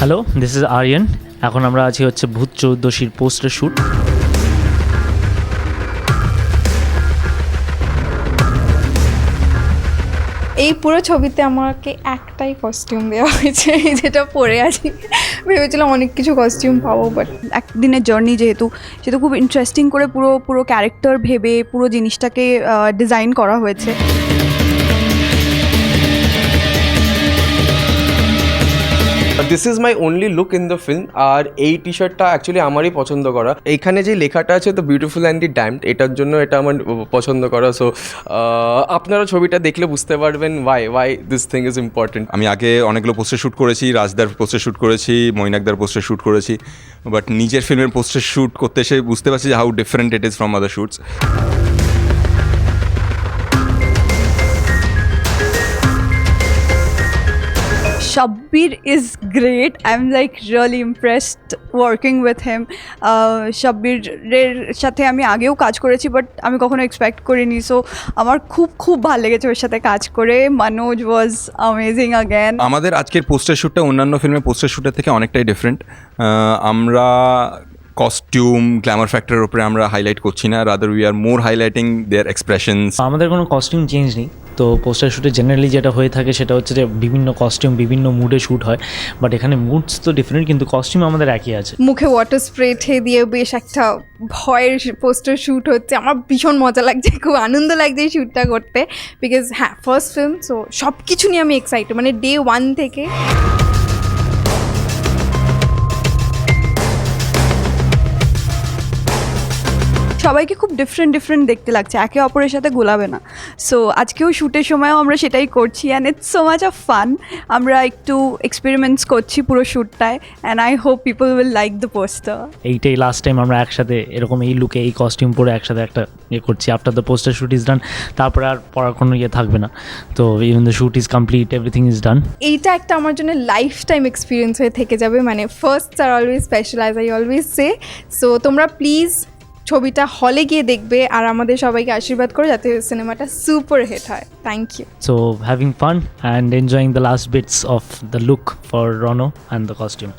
Hello this is Aryan এখন আমরা আছি হচ্ছে ভূত চৌদ্দশীর পোস্টার শ্যুট এই পুরো ছবিতে আমাকে একটাই কস্টিউম দেওয়া হয়েছে যেটা পরে আছি। ভেবেছিলাম অনেক কিছু কস্টিউম পাবো বাট একদিনের জার্নি যেহেতু, সেহেতু খুব ইন্টারেস্টিং করে পুরো পুরো ক্যারেক্টার ভেবে পুরো জিনিসটাকে ডিজাইন করা হয়েছে। This is my only look in the film আর এই টি শার্টটা অ্যাকচুয়ালি আমারই পছন্দ করা। এইখানে যে লেখাটা আছে the beautiful and the damned এটার জন্য এটা আমার পছন্দ করা। সো আপনারা ছবিটা দেখলে বুঝতে পারবেন why why this thing is important আমি আগে অনেকগুলো পোস্টার শ্যুট করেছি, রাজদার পোস্টার শ্যুট করেছি, মৈনাকদার পোস্টার শ্যুট করেছি। বাট নিজের ফিল্মের পোস্টার শ্যুট করতে এসে বুঝতে পারছি যে how different it is from other shoots Shabbir is great. I'm like really impressed working with him. Uh, শাব্বিরের সাথে আমি আগেও কাজ করেছি বাট আমি কখনো এক্সপেক্ট করিনি সো আমার খুব খুব ভালো লেগেছে ওর সাথে কাজ করে মানোজ ওয়াজ অ্যামেজিং অ্যাগেন আমাদের আজকের পোস্টার শ্যুটটা অন্যান্য ফিল্মের পোস্টার শ্যুটের থেকে অনেকটাই ডিফারেন্ট আমরা কস্টিউম গ্ল্যামার ফ্যাক্টরের উপরে আমরা হাইলাইট করছি না rather we are more highlighting their expressions আমাদের কোনো কস্টিউম চেঞ্জ নেই। তো পোস্টার শ্যুটে জেনারেলি যেটা হয়ে থাকে সেটা হচ্ছে যে বিভিন্ন কস্টিউম বিভিন্ন মুডে শ্যুট হয়। বাট এখানে মুডস তো ডিফারেন্ট কিন্তু কস্টিউম আমাদের একই আছে। মুখে ওয়াটার স্প্রে ঠেয়ে দিয়ে বেশ একটা ভয়ের পোস্টার শ্যুট হচ্ছে। আমার ভীষণ মজা লাগছে খুব আনন্দ লাগছে এই শ্যুটটা করতে। বিকজ হ্যাঁ ফার্স্ট ফিল্ম সো সব কিছু নিয়ে আমি এক্সাইটেড মানে ডে ওয়ান থেকে সবাইকে খুব ডিফারেন্ট ডিফারেন্ট দেখতে লাগছে। একে অপরের সাথে গোলাবে না। সো আজকেও শ্যুটের সময়ও আমরা সেটাই করছি and it's so much of fun আমরা একটু এক্সপেরিমেন্টস করছি পুরো শ্যুটটায় and I hope people will like the poster এইটাই লাস্ট টাইম আমরা একসাথে এরকম এই লুকে এই কস্টিউম পরে একসাথে একটা ইয়ে করছি। After the poster shoot is done তারপরে আর পড়ার কোনো ইয়ে থাকবে না। তো even the shoot is complete everything is done এইটা একটা আমার জন্য লাইফ টাইম এক্সপিরিয়েন্স হয়ে থেকে যাবে। মানে first are always special I always say so তোমরা প্লিজ ছবিটা হলে গিয়ে দেখবে আর আমাদের সবাইকে আশীর্বাদ করো যাতে সিনেমাটা সুপার হিট হয়। Thank you so having fun and enjoying the last bits of the look for Rono and the costume